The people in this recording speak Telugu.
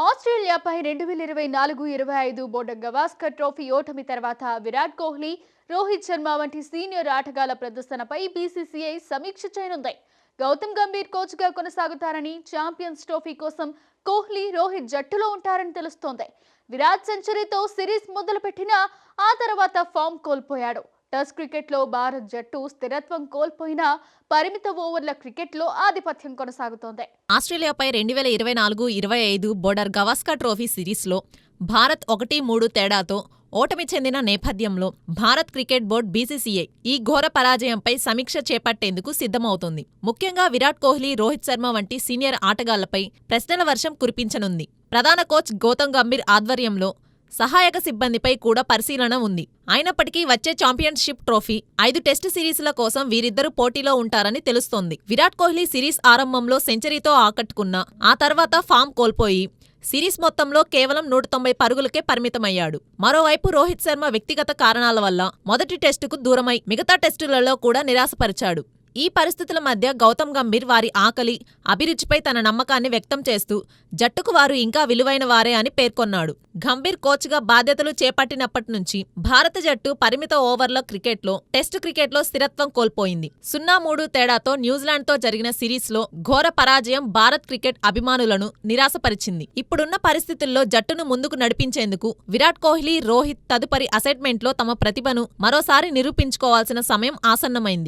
ఆస్ట్రేలియాపై రెండు వేల ఇరవై నాలుగు ఇరవై ఐదు బోర్డ గవాస్కర్ ట్రోఫీ ఓటమి తర్వాత విరాట్ కోహ్లీ రోహిత్ శర్మ వంటి సీనియర్ ఆటగాళ్ళ ప్రదర్శనపై బీసీసీఐ సమీక్ష చేయనుంది. గౌతమ్ గంభీర్ కోచ్గా కొనసాగుతారని ఛాంపియన్స్ ట్రోఫీ కోసం కోహ్లీ రోహిత్ జట్టులో ఉంటారని తెలుస్తోంది. విరాట్ సెంచరీతో సిరీస్ మొదలుపెట్టినా ఆ తర్వాత ఫామ్ కోల్పోయాడు. టెస్ట్ క్రికెట్లో భారత్ జట్టు స్థిరత్వం కోల్పోయినా పరిమిత ఓవర్ల క్రికెట్లో ఆధిపత్యం కొనసాగుతోంది. ఆస్ట్రేలియాపై రెండు వేల ఇరవై నాలుగు ఇరవై ఐదు బోర్డర్ గవాస్కర్ ట్రోఫీ సిరీస్లో భారత్ ఒకటి మూడు తేడాతో ఓటమి చెందిన నేపథ్యంలో భారత్ క్రికెట్ బోర్డు బీసీసీఐ ఈ ఘోర పరాజయంపై సమీక్ష చేపట్టేందుకు సిద్ధమవుతోంది. ముఖ్యంగా విరాట్ కోహ్లీ రోహిత్ శర్మ వంటి సీనియర్ ఆటగాళ్ళపై ప్రశ్నల వర్షం కురిపించనుంది. ప్రధాన కోచ్ గౌతమ్ గంభీర్ ఆధ్వర్యంలో సహాయక సిబ్బందిపై కూడా పరిశీలన ఉంది. అయినప్పటికీ వచ్చే ఛాంపియన్షిప్ ట్రోఫీ ఐదు టెస్ట్ సిరీస్ల కోసం వీరిద్దరూ పోటీలో ఉంటారని తెలుస్తోంది. విరాట్ కోహ్లీ సిరీస్ ఆరంభంలో సెంచరీతో ఆకట్టుకున్న ఆ తర్వాత ఫామ్ కోల్పోయి సిరీస్ మొత్తంలో కేవలం నూట తొంభై పరుగులకే పరిమితమయ్యాడు. మరోవైపు రోహిత్ శర్మ వ్యక్తిగత కారణాల వల్ల మొదటి టెస్టుకు దూరమై మిగతా టెస్టులలో కూడా నిరాశపరిచాడు. ఈ పరిస్థితుల మధ్య గౌతమ్ గంభీర్ వారి ఆకలి అభిరుచిపై తన నమ్మకాన్ని వ్యక్తం చేస్తూ జట్టుకు వారు ఇంకా విలువైన వారే అని పేర్కొన్నాడు. గంభీర్ కోచ్గా బాధ్యతలు చేపట్టినప్పటి నుంచి భారత జట్టు పరిమిత ఓవర్ల క్రికెట్లో టెస్టు క్రికెట్లో స్థిరత్వం కోల్పోయింది. సున్నా మూడు తేడాతో న్యూజిలాండ్తో జరిగిన సిరీస్లో ఘోర పరాజయం భారత్ క్రికెట్ అభిమానులను నిరాశపరిచింది. ఇప్పుడున్న పరిస్థితుల్లో జట్టును ముందుకు నడిపించేందుకు విరాట్ కోహ్లీ రోహిత్ తదుపరి అసైట్మెంట్లో తమ ప్రతిభను మరోసారి నిరూపించుకోవాల్సిన సమయం ఆసన్నమైంది.